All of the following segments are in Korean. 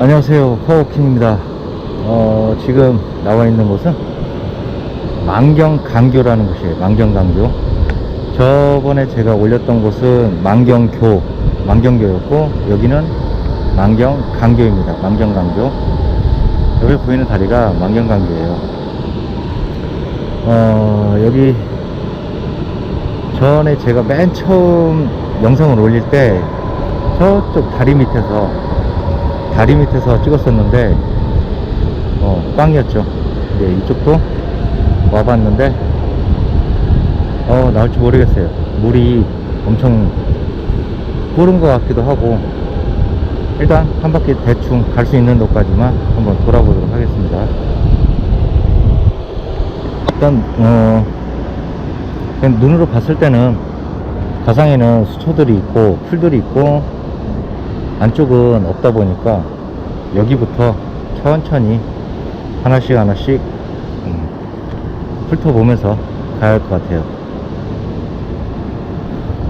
안녕하세요. 커워킹입니다. 어, 지금 나와 있는 곳은 만경강교라는 곳이에요. 만경강교. 저번에 제가 올렸던 곳은 만경교 만경교였고 여기는 만경강교입니다. 만경강교. 여기 보이는 다리가 만경강교예요. 어, 여기 전에 제가 맨 처음 영상을 올릴 때 저쪽 다리 밑에서 다리 밑에서 찍었었는데 어 꽝이었죠. 근데 이쪽도 와봤는데 어 나올지 모르겠어요. 물이 엄청 뿌른 것 같기도 하고 일단 한 바퀴 대충 갈 수 있는 곳까지만 한번 돌아보도록 하겠습니다. 일단 어 눈으로 봤을 때는 가상에는 수초들이 있고 풀들이 있고 안쪽은 없다 보니까 여기부터 천천히 하나씩 하나씩 음, 훑어보면서 가야 할 것 같아요.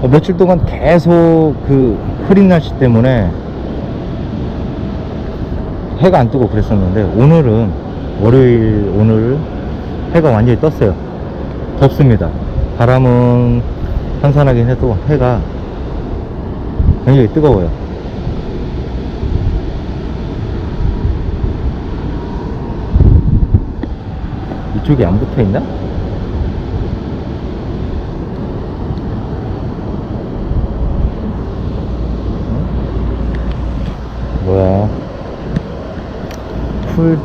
어, 며칠 동안 계속 그 흐린 날씨 때문에 해가 안 뜨고 그랬었는데 오늘은 월요일 오늘 해가 완전히 떴어요. 덥습니다. 바람은 한산하긴 해도 해가 굉장히 뜨거워요 이쪽이 안 붙어 있나? 응? 뭐야? 풀.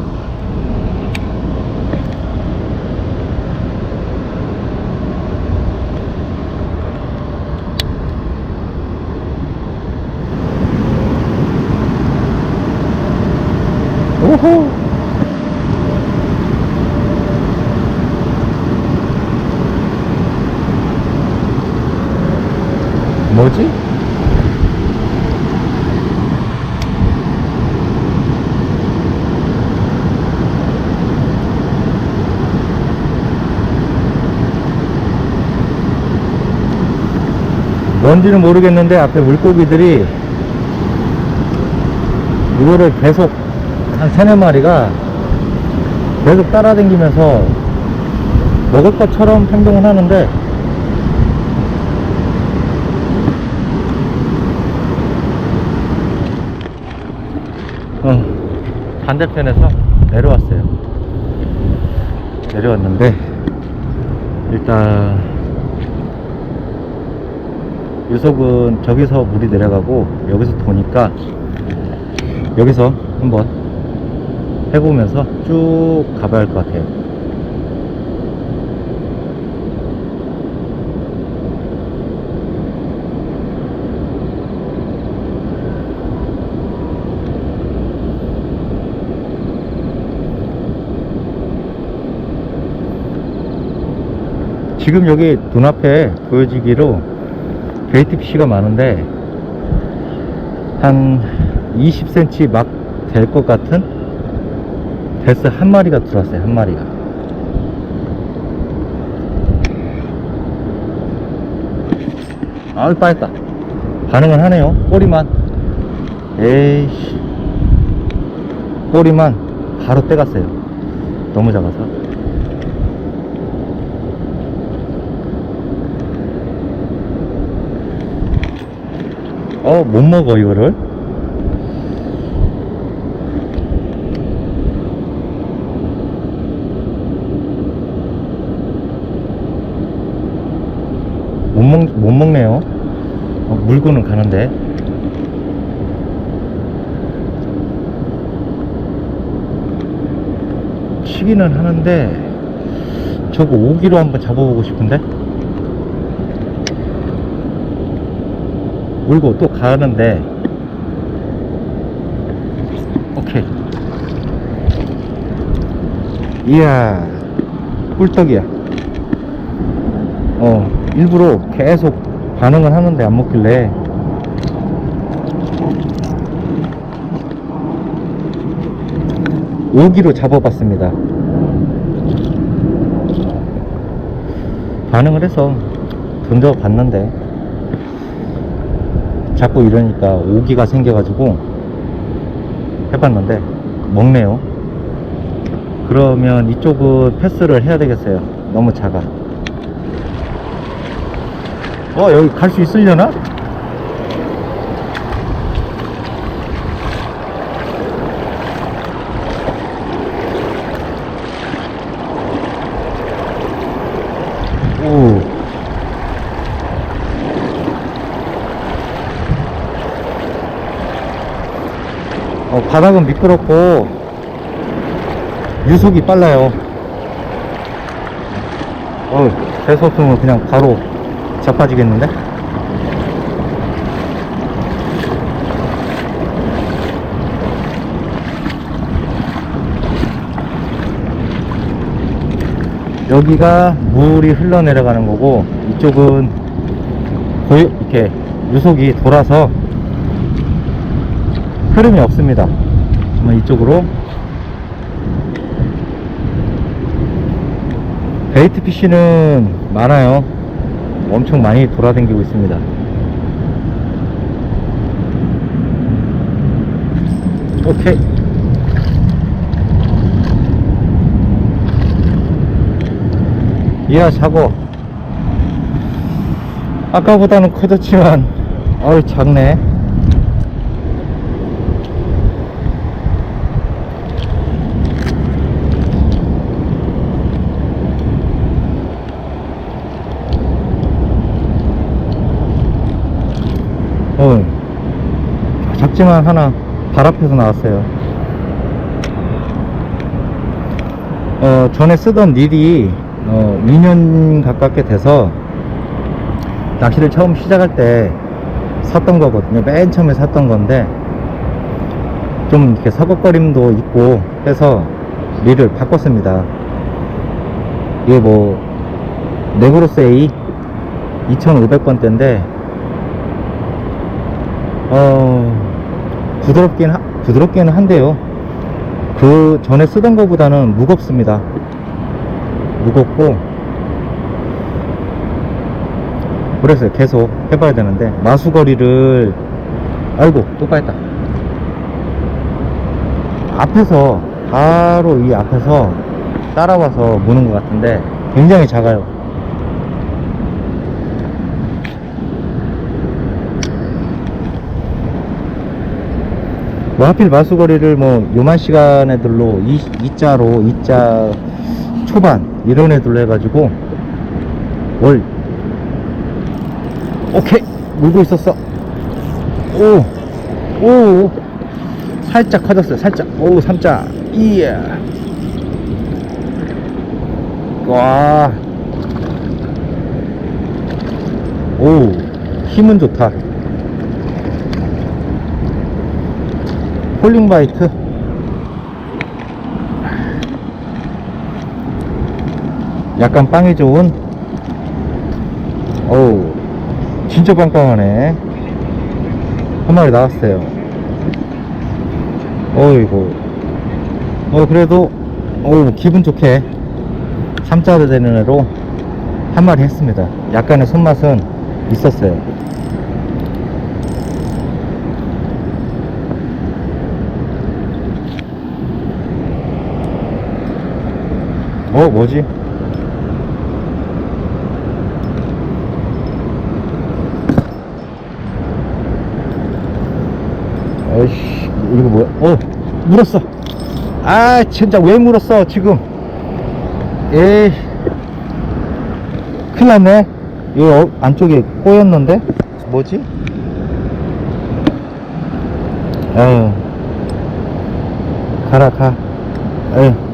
오호! 뭐지? 뭔지는 모르겠는데 앞에 물고기들이 이거를 계속 한 세네 마리가 계속 따라다니면서 먹을 것처럼 행동을 하는데 어, 반대편에서 내려왔어요. 내려왔는데, 일단, 유속은 저기서 물이 내려가고, 여기서 도니까, 여기서 한번 해보면서 쭉 가봐야 할 것 같아요. 지금 여기 눈앞에 보여지기로 게이트 피쉬가 많은데 한 20cm 막 될 것 같은 데스 한 마리가 들어왔어요 한 마리가. 아유 빠졌다. 반응은 하네요. 꼬리만. 에이씨. 꼬리만 바로 떼갔어요. 너무 작아서 어, 못 먹어, 이거를. 못 먹, 못 먹네요. 어, 물고는 가는데. 치기는 하는데, 저거 오기로 한번 잡아보고 싶은데? 물고 또 가는데. 오케이. 이야 꿀떡이야. 어 일부러 계속 반응을 하는데 안 먹길래. 오기로 잡아봤습니다. 반응을 해서 던져봤는데 자꾸 이러니까 오기가 생겨가지고 해봤는데 먹네요. 그러면 이쪽은 패스를 해야 되겠어요. 너무 작아. 어 여기 갈 수 있으려나? 오 어, 바닥은 미끄럽고 유속이 빨라요. 어, 재수 없으면 그냥 바로 자빠지겠는데? 여기가 물이 흘러내려가는 거고 이쪽은 이렇게 유속이 돌아서 흐름이 없습니다. 그러면 이쪽으로 베이트 피쉬는 많아요. 엄청 많이 돌아다니고 있습니다. 오케이. 이야 자고 아까보다는 커졌지만 어이 작네 어, 작지만 하나 발 앞에서 나왔어요. 어, 전에 쓰던 닐이 어, 2년 가깝게 돼서 낚시를 처음 시작할 때 샀던 거거든요. 맨 처음에 샀던 건데 좀 이렇게 서걱거림도 있고 해서 릴을 바꿨습니다. 이게 뭐 네그로스 A 2500번대인데 어, 부드럽긴, 하, 부드럽기는 한데요. 그 전에 쓰던 것보다는 무겁습니다. 무겁고, 그래서 계속 해봐야 되는데, 마수거리를, 아이고, 또 빠졌다. 앞에서, 바로 이 앞에서 따라와서 무는 것 같은데, 굉장히 작아요. 뭐 하필 마수거리를 뭐 요만 시간 애들로 2, 2자로 2자 초반 이런 애들로 해가지고 월 오케이 물고 있었어. 오 오 살짝 커졌어요 살짝. 오 3자. 이야. 와. 오, 힘은 좋다. 폴링바이트 약간 빵이 좋은? 어우 진짜 빵빵하네. 한 마리 나왔어요. 어이구. 어 그래도 어우 기분 좋게 3자로 되는 애로 한 마리 했습니다. 약간의 손맛은 있었어요 어 뭐지? 어이씨 이거 뭐야? 어 물었어. 아 진짜 왜 물었어 지금? 에이 큰일 났네. 이거 어- 안쪽에 꼬였는데 뭐지? 에휴 가라 가. 에휴.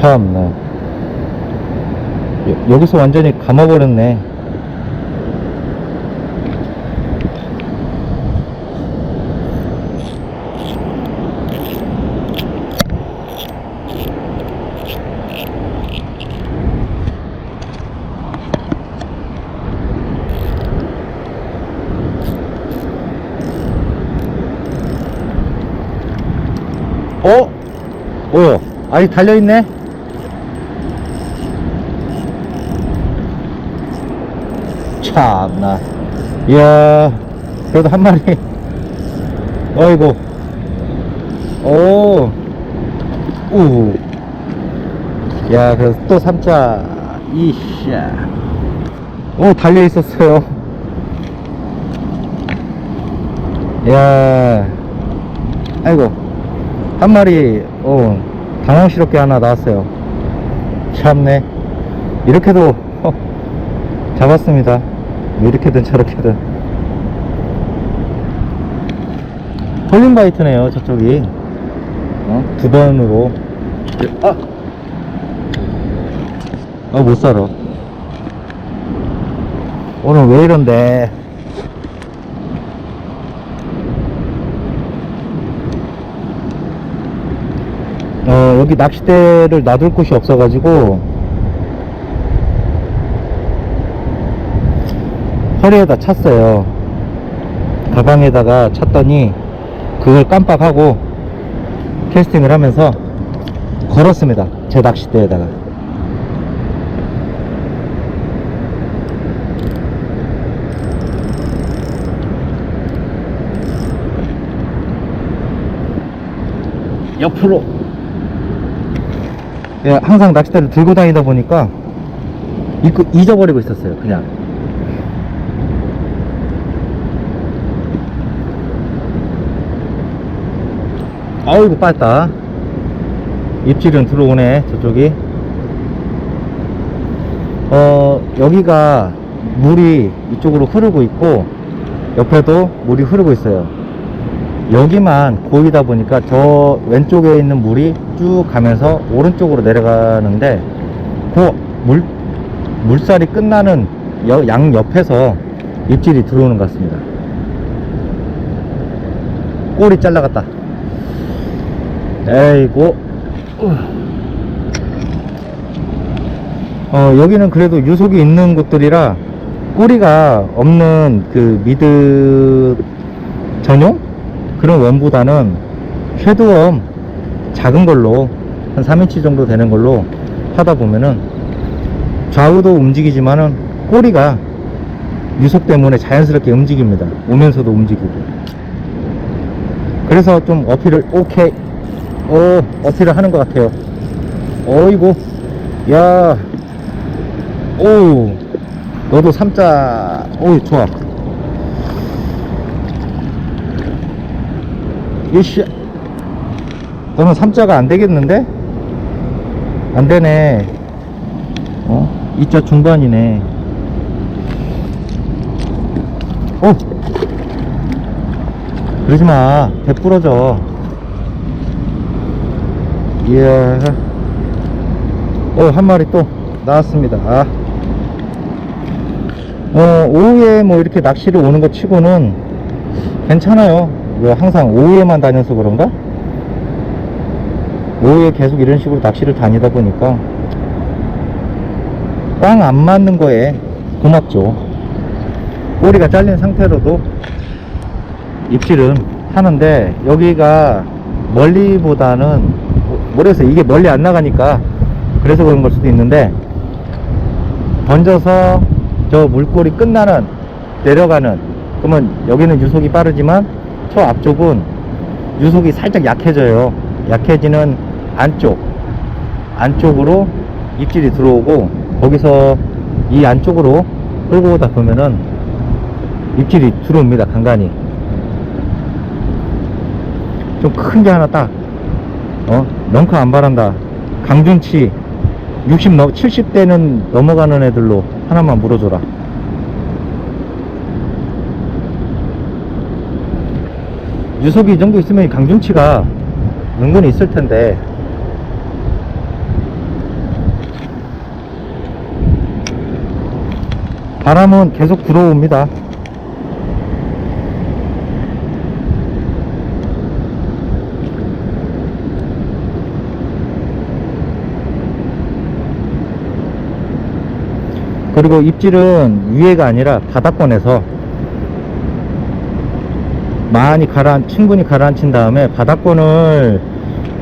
참나 여, 여기서 완전히 감아버렸네 어? 뭐야? 아니 달려있네? 참나 이야, 그래도 한 마리. 어이구. 오. 우. 야, 그래서 또 삼자. 이샤. 오, 달려 있었어요. 야. 아이고. 한 마리, 어, 당황스럽게 하나 나왔어요. 참네. 이렇게도, 어, 잡았습니다. 이렇게든 저렇게든. 홀링바이트네요, 저쪽이. 어? 두 번으로. 아! 어, 못 살아. 오늘 왜 이런데? 어, 여기 낚싯대를 놔둘 곳이 없어가지고, 허리에다 찼어요. 가방에다가 찼더니, 그걸 깜빡하고, 캐스팅을 하면서, 걸었습니다. 제 낚싯대에다가. 옆으로 예, 항상 낚싯대를 들고 다니다 보니까 잊고, 잊어버리고 있었어요 그냥 아이고 빠졌다 입질은 들어오네 저쪽이 어 여기가 물이 이쪽으로 흐르고 있고 옆에도 물이 흐르고 있어요 여기만 고이다 보니까 저 왼쪽에 있는 물이 쭉 가면서 오른쪽으로 내려가는데 그 물, 물살이 끝나는 여- 양 옆에서 입질이 들어오는 것 같습니다. 꼬리 잘라갔다. 에이고. 어, 여기는 그래도 유속이 있는 곳들이라 꼬리가 없는 그 미드 전용? 그런 웜보다는 쉐드웜 작은 걸로 한 3인치 정도 되는 걸로 하다 보면은 좌우도 움직이지만은 꼬리가 유속 때문에 자연스럽게 움직입니다. 오면서도 움직이고. 그래서 좀 어필을 오케이 오 어필을 하는 것 같아요. 어이구 야오 너도 삼자 오 좋아 이씨 너는 삼자가 안 되겠는데? 안 되네. 어? 이자 중반이네. 어? 그러지 마. 배 부러져. 이야. 어, 한 마리 또 나왔습니다. 아. 어, 오후에 뭐 이렇게 낚시를 오는 것 치고는 괜찮아요. 왜 항상 오후에만 다녀서 그런가? 오후에 계속 이런 식으로 낚시를 다니다 보니까 꽝 안 맞는 거에 고맙죠. 꼬리가 잘린 상태로도 입질은 하는데 여기가 멀리보다는 모르겠어요. 이게 멀리 안 나가니까 그래서 그런 걸 수도 있는데 던져서 저 물꼬리 끝나는 내려가는 그러면 여기는 유속이 빠르지만 저 앞쪽은 유속이 살짝 약해져요. 약해지는 안쪽 안쪽으로 입질이 들어오고 거기서 이 안쪽으로 끌고 오다 보면은 입질이 들어옵니다. 간간히 좀 큰 게 하나 딱 어? 런커 안 바란다. 강준치 60 넘, 70대는 넘어가는 애들로 하나만 물어줘라. 유속이 이 정도 있으면 강준치가 은근히 있을 텐데. 바람은 계속 불어옵니다. 그리고 입질은 위에가 아니라 바닥권에서 많이 가라 충분히 가라앉힌 다음에 바닥권을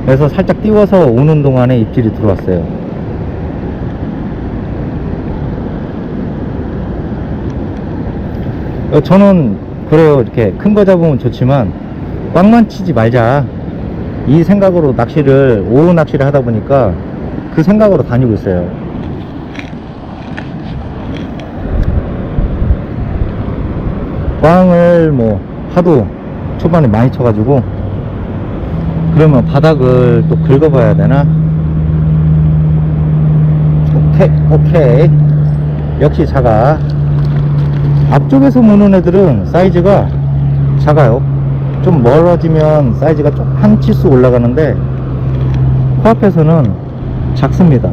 해서 살짝 띄워서 오는 동안에 입질이 들어왔어요. 어, 저는 그래요. 이렇게 큰 거 잡으면 좋지만 꽝만 치지 말자. 이 생각으로 낚시를 오후 낚시를 하다 보니까 그 생각으로 다니고 있어요. 꽝을 뭐 하도 초반에 많이 쳐가지고 그러면 바닥을 또 긁어봐야 되나? 오케이, 오케이. 역시 작아. 앞쪽에서 무는 애들은 사이즈가 작아요. 좀 멀어지면 사이즈가 좀 한 치수 올라가는데 코앞에서는 작습니다.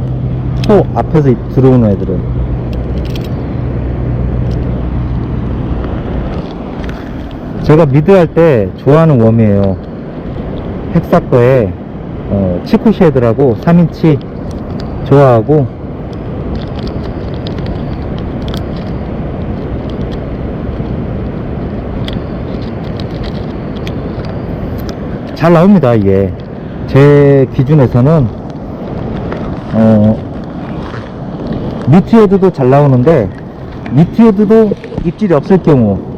코 앞에서 들어오는 애들은. 제가 미드 할 때 좋아하는 웜이에요. 헥사 거에 어, 치쿠쉐드라고 3인치 좋아하고 잘 나옵니다 이게 제 기준에서는 어 미트 헤드도 잘 나오는데 미트 헤드도 입질이 없을 경우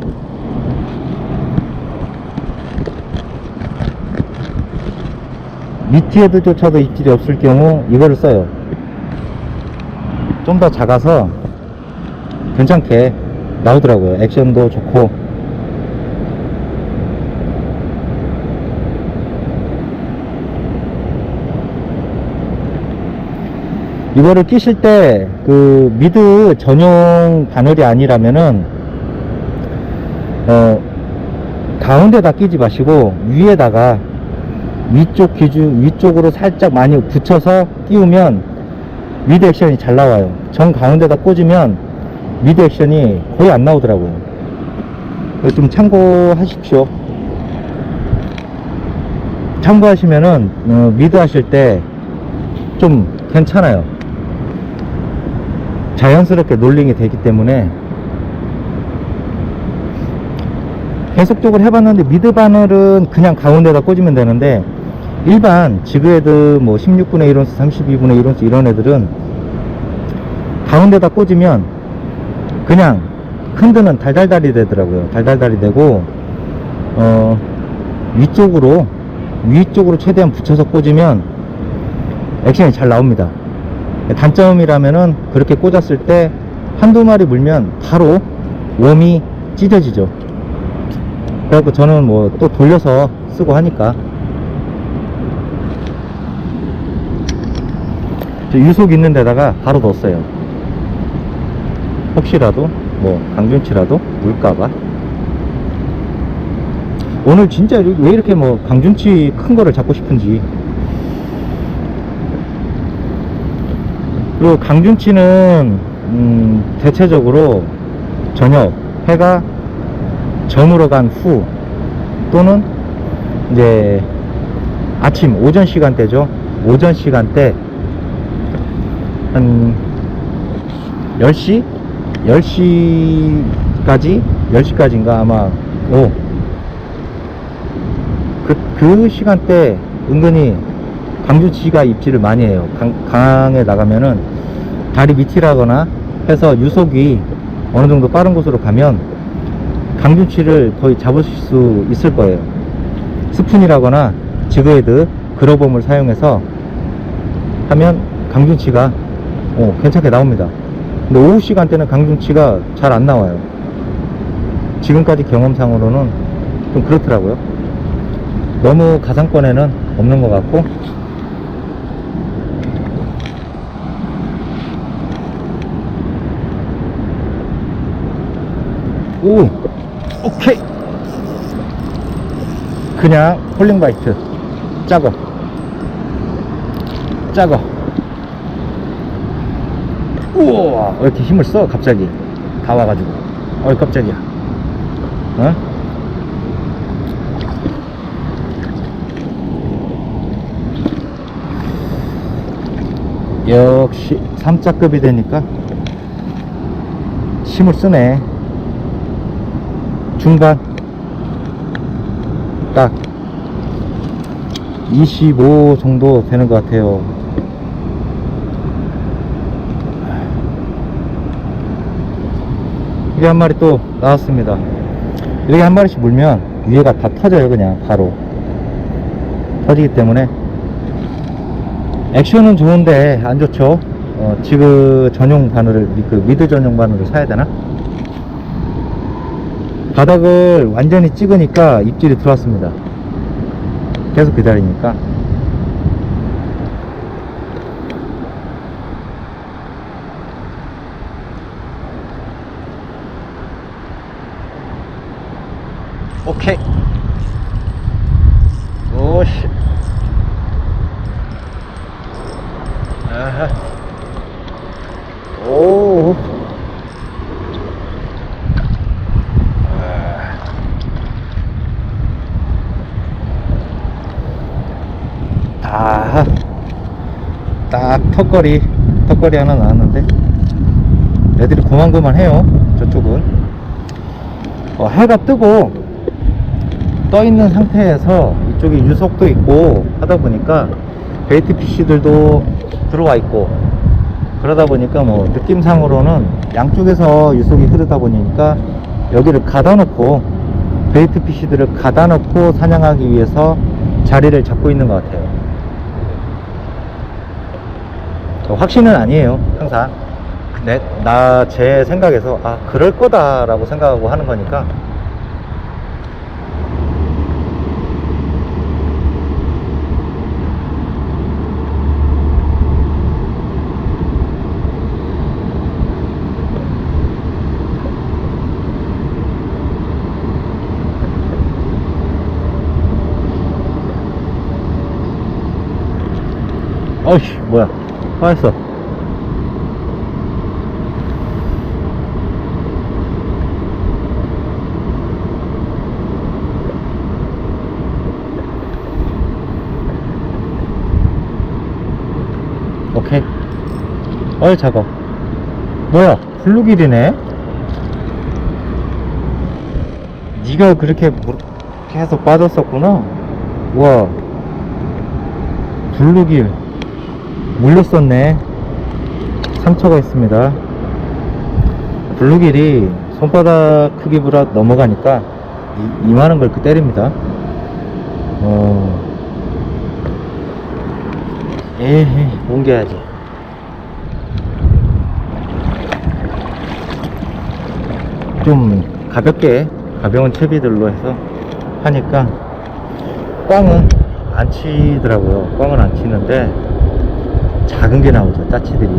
헤드조차도 입질이 없을 경우 이거를 써요. 좀 더 작아서 괜찮게 나오더라고요. 액션도 좋고. 이거를 끼실 때 그 미드 전용 바늘이 아니라면은 어 가운데다 끼지 마시고 위에다가 위쪽 기준 위쪽으로 살짝 많이 붙여서 끼우면 미드 액션이 잘 나와요. 정 가운데다 꽂으면 미드 액션이 거의 안 나오더라고요. 좀 참고하십시오. 참고하시면은 어, 미드 하실 때 좀 괜찮아요. 자연스럽게 놀링이 되기 때문에 계속적으로 해봤는데 미드 바늘은 그냥 가운데다 꽂으면 되는데 일반 지그헤드 뭐 16분의 1온스 32분의 1온스 이런 애들은 가운데다 꽂으면 그냥 흔드는 달달달이 되더라고요. 달달달이 되고 어 위쪽으로 위쪽으로 최대한 붙여서 꽂으면 액션이 잘 나옵니다. 단점이라면은 그렇게 꽂았을 때 한두 마리 물면 바로 웜이 찢어지죠. 그래갖고 저는 뭐 또 돌려서 쓰고 하니까 저 유속 있는 데다가 바로 넣었어요. 혹시라도 뭐 강준치라도 물까봐. 오늘 진짜 왜 이렇게 뭐 강준치 큰 거를 잡고 싶은지. 그리고 강준치는 음, 대체적으로 저녁 해가 저물어 간 후 또는 이제 아침 오전 시간대죠. 오전 시간대 한 10시? 10시까지? 10시까지인가? 아마. 오. 그, 그 시간대 은근히 강주치가 입질을 많이 해요. 강, 강에 나가면은 다리 밑이라거나 해서 유속이 어느 정도 빠른 곳으로 가면 강주치를 거의 잡으실 수 있을 거예요. 스푼이라거나 지그헤드 그로범을 사용해서 하면 강준치가 어, 괜찮게 나옵니다. 근데 오후 시간대는 강준치가 잘 안 나와요. 지금까지 경험상으로는 좀 그렇더라고요. 너무 가상권에는 없는 것 같고 오 오케이 그냥 홀링바이트 작어 작어 우와. 왜 이렇게 힘을 써 갑자기? 다 와가지고. 어이 깜짝이야. 어? 역시 3자급이 되니까 힘을 쓰네. 중반. 딱. 25 정도 되는 것 같아요 이게 한 마리 또 나왔습니다. 이렇게 한 마리씩 물면 위에가 다 터져요, 그냥 바로. 터지기 때문에 액션은 좋은데 안 좋죠. 어, 지그 전용 바늘을 미- 그 미드 전용 바늘을 사야 되나? 바닥을 완전히 찍으니까 입질이 들어왔습니다. 계속 기다리니까. 오케이. 오씨. 아하. 오. 아. 딱 턱걸이, 턱걸이 하나 나왔는데. 애들이 고만고만해요. 저쪽은. 어, 해가 뜨고 떠 있는 상태에서 이쪽에 유속도 있고 하다 보니까 베이트 피쉬들도 들어와 있고 그러다 보니까 뭐 느낌상으로는 양쪽에서 유속이 흐르다 보니까 여기를 가다 놓고 베이트 피쉬들을 가다 놓고 사냥하기 위해서 자리를 잡고 있는 것 같아요. 어, 확신은 아니에요, 항상. 근데 나제 생각에서 아 그럴 거다라고 생각하고 하는 거니까 어이씨 뭐야. 화했어. 오케이. 어이 작아. 뭐야 블루길이네? 네가 그렇게 물- 계속 빠졌었구나. 우와. 블루길 물렸었네. 상처가 있습니다. 블루길이 손바닥 크기보다 넘어가니까 이, 이만한 걸 그 때립니다. 어. 에이 옮겨야지. 좀 가볍게 가벼운 채비들로 해서 하니까 꽝은 안 치더라고요. 꽝은 안 치는데 작은 게 나오죠 짜치들이.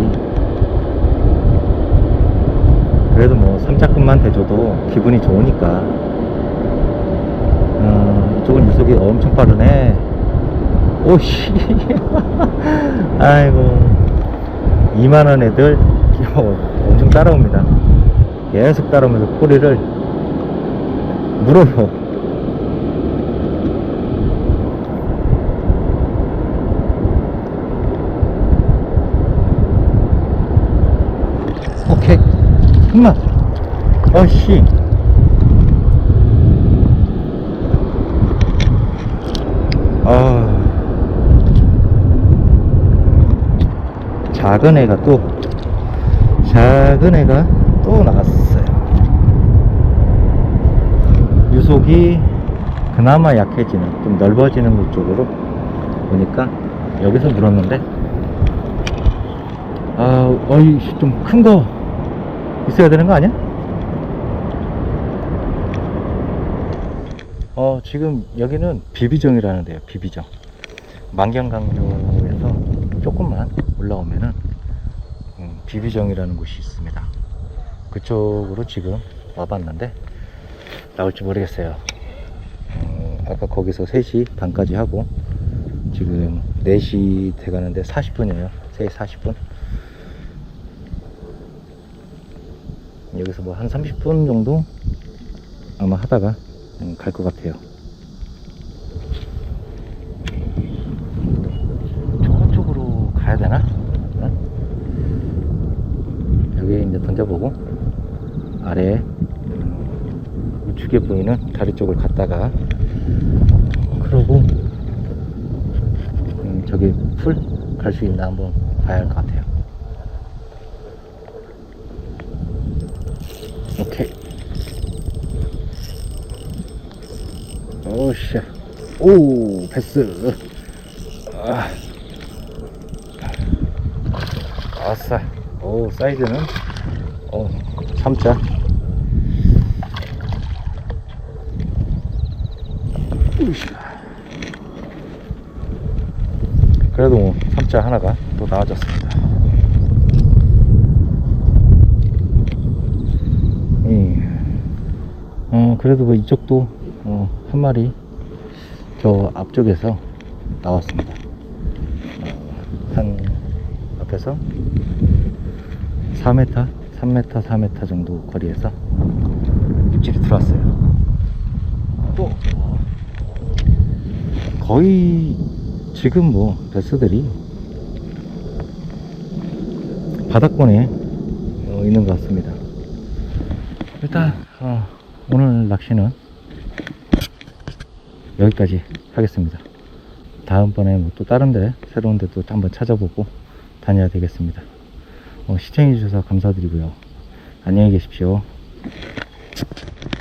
그래도 뭐 3자급만 대줘도 기분이 좋으니까. 어, 이쪽은 유속이 엄청 빠르네. 오씨. 아이고. 2만원 애들. 엄청 따라옵니다. 계속 따라오면서 꼬리를 물어요 오케이 엄마. 어씨. 아. 작은 애가 또 작은 애가 또 나왔어요. 유속이 그나마 약해지는 좀 넓어지는 곳 쪽으로 보니까 여기서 물었는데. 아 어이 좀 큰거 있어야 되는 거 아니야? 어 지금 여기는 비비정이라는 데요 비비정. 만경강조에서 조금만 올라오면은 음, 비비정이라는 곳이 있습니다. 그쪽으로 지금 와봤는데 나올지 모르겠어요. 어, 아까 거기서 3시 반까지 하고 지금 4시 돼가는데 40분이에요. 3시 40분 여기서 뭐 한 30분 정도 아마 하다가 갈 것 같아요. 저쪽으로 가야 되나? 응? 여기 이제 던져보고 아래에 음, 우측에 보이는 다리 쪽을 갔다가 그러고 음, 저기 풀 갈 수 있나 한번 봐야 할 것 같아요. 오케이. 오씨. 오, 패스. 아. 아싸. 오, 사이즈는, 어, 3자. 그래도 뭐, 3자 하나가 또 나와줬습니다. 예. 어, 그래도 뭐 이쪽도, 어, 한 마리, 저 앞쪽에서 나왔습니다. 어, 한, 앞에서 4m, 3m, 4m 정도 거리에서 입질이 들어왔어요. 또, 거의 지금 뭐, 베스들이 바닥권에 어, 있는 것 같습니다. 일단 어, 오늘 낚시는 여기까지 하겠습니다. 다음번에 뭐 또 다른데 새로운 데또 한번 찾아보고 다녀야 되겠습니다. 어, 시청해 주셔서 감사드리고요. 안녕히 계십시오.